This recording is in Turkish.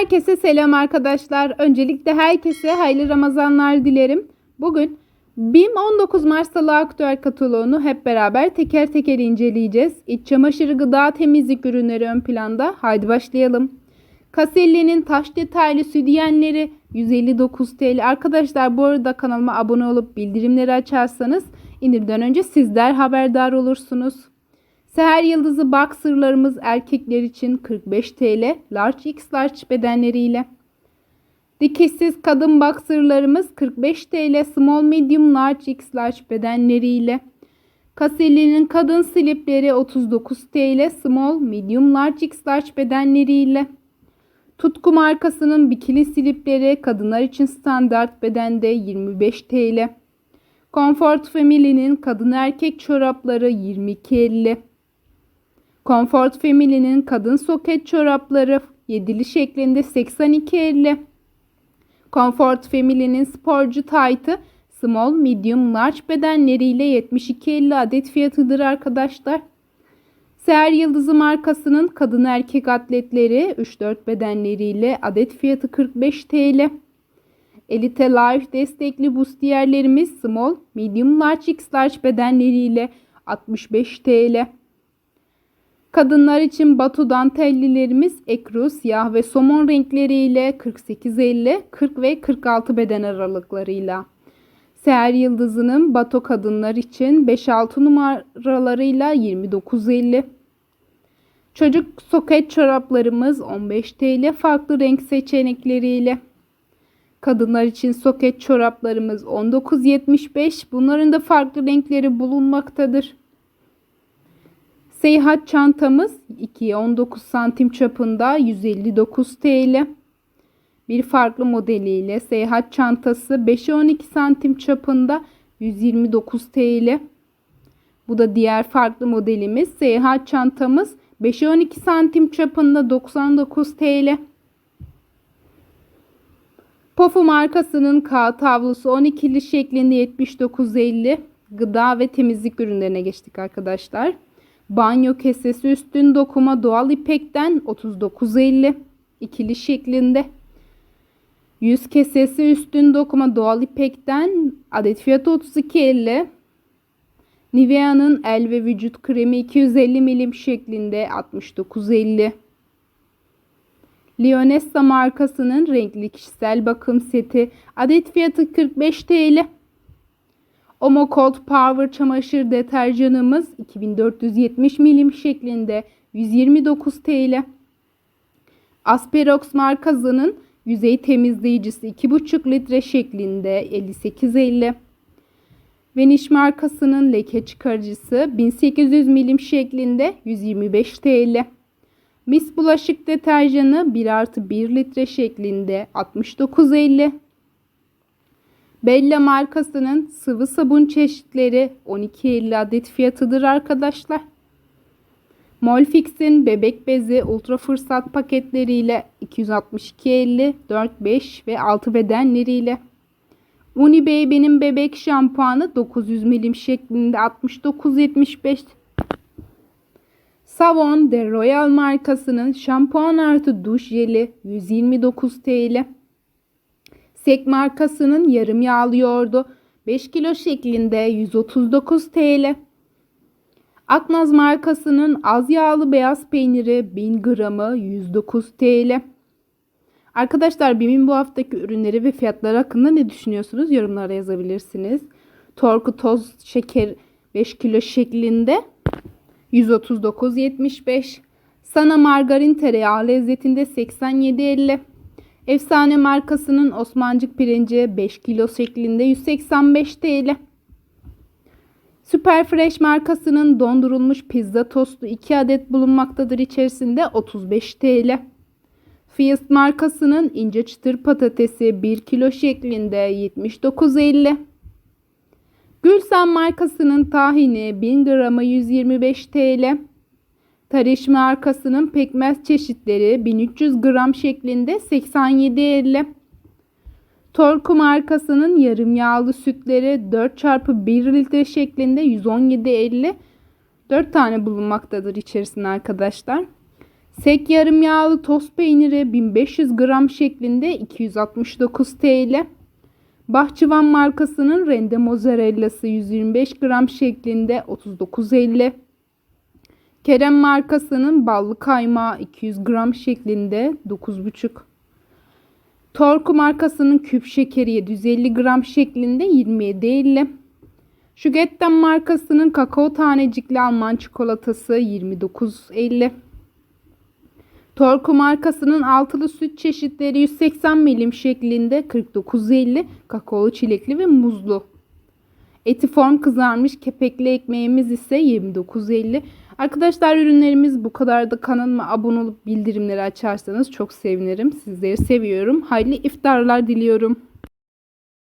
Herkese selam arkadaşlar. Öncelikle herkese hayırlı Ramazanlar dilerim. Bugün BİM 19 Mart Salı Aktüel kataloğunu hep beraber teker teker inceleyeceğiz. İç çamaşırı gıda temizlik ürünleri ön planda. Haydi başlayalım. Caselli'nin taş detaylı südyenleri 159 TL. Arkadaşlar bu arada kanalıma abone olup bildirimleri açarsanız indirimden önce sizler haberdar olursunuz. Seher Yıldızı boxerlarımız erkekler için 45 TL large x large bedenleriyle. Dikişsiz kadın boxerlarımız 45 TL small medium large x large bedenleriyle. Caselli'nin kadın slipleri 39 TL small medium large x large bedenleriyle. Tutku markasının bikini slipleri kadınlar için standart bedende 25 TL. Comfort Family'nin kadın erkek çorapları 22.50. Comfort Family'nin kadın soket çorapları yedili şeklinde 82.50. Comfort Family'nin sporcu taytı small, medium, large bedenleriyle 72.50 adet fiyatıdır arkadaşlar. Seher Yıldızı markasının kadın erkek atletleri 3-4 bedenleriyle adet fiyatı 45 TL. Elite Life destekli bustiyerlerimiz small, medium, large, x large bedenleriyle 65 TL. Kadınlar için batu dantellilerimiz ekru, siyah ve somon renkleriyle 48-50, 40 ve 46 beden aralıklarıyla. Seher Yıldızı'nın bato kadınlar için 5-6 numaralarıyla 29-50. Çocuk soket çoraplarımız 15 TL farklı renk seçenekleriyle. Kadınlar için soket çoraplarımız 19.75. Bunların da farklı renkleri bulunmaktadır. Seyahat çantamız 2'ye 19 santim çapında 159 TL. Bir farklı modeliyle seyahat çantası 5'e 12 santim çapında 129 TL. Bu da diğer farklı modelimiz. Seyahat çantamız 5'e 12 santim çapında 99 TL. Pofu markasının kağıt havlusu 12'li şeklinde 79.50 gıda ve temizlik ürünlerine geçtik arkadaşlar. Banyo kesesi üstün dokuma doğal ipekten 39.50 ikili şeklinde. Yüz kesesi üstün dokuma doğal ipekten adet fiyatı 32.50. Nivea'nın el ve vücut kremi 250 milim şeklinde 69.50. Leonessa markasının renkli kişisel bakım seti adet fiyatı 45 TL. Omo Cold Power çamaşır deterjanımız 2470 milim şeklinde 129 TL. Asperox markasının yüzey temizleyicisi 2,5 litre şeklinde 58.50. Vanish markasının leke çıkarıcısı 1800 milim şeklinde 125 TL. Mis bulaşık deterjanı 1 artı 1 litre şeklinde 69.50. Bella markasının sıvı sabun çeşitleri 12.50 adet fiyatıdır arkadaşlar. Molfix'in bebek bezi ultra fırsat paketleriyle 262.50, 4, 5 ve 6 bedenleriyle. Unibaby'nin bebek şampuanı 900 milim şeklinde 69.75. Savon de Royal markasının şampuan artı duş jeli 129 TL. Sek markasının yarım yağlı yoğurdu 5 kilo şeklinde 139 TL. Aknaz markasının az yağlı beyaz peyniri 1000 gramı 109 TL. Arkadaşlar BİM'in bu haftaki ürünleri ve fiyatları hakkında ne düşünüyorsunuz? Yorumlara yazabilirsiniz. Torku toz şeker 5 kilo şeklinde 139.75. Sana margarin tereyağı lezzetinde 87.50. Efsane markasının Osmancık pirinci 5 kilo şeklinde 185 TL. Super Fresh markasının dondurulmuş pizza tostu 2 adet bulunmaktadır içerisinde 35 TL. Feast markasının ince çıtır patatesi 1 kilo şeklinde 79.50. Gülsen markasının tahini 1000 gramı 125 TL. Tariş markasının pekmez çeşitleri 1300 gram şeklinde 87.50. Torku markasının yarım yağlı sütleri 4 çarpı 1 litre şeklinde 117.50. 4 tane bulunmaktadır içerisinde arkadaşlar. Sek yarım yağlı toz peyniri 1500 gram şeklinde 269 TL. Bahçıvan markasının rende mozzarellası 125 gram şeklinde 39.50. Kerem markasının ballı kaymağı 200 gram şeklinde 9,5. Torku markasının küp şekeri 750 gram şeklinde 27.50. Şugetten markasının kakao tanecikli Alman çikolatası 29.50. Torku markasının altılı süt çeşitleri 180 milim şeklinde 49.50 kakaolu çilekli ve muzlu. Etiform kızarmış kepekli ekmeğimiz ise 29.50. Arkadaşlar ürünlerimiz bu kadar da kanalıma abone olup bildirimleri açarsanız çok sevinirim. Sizleri seviyorum. Hayırlı iftarlar diliyorum.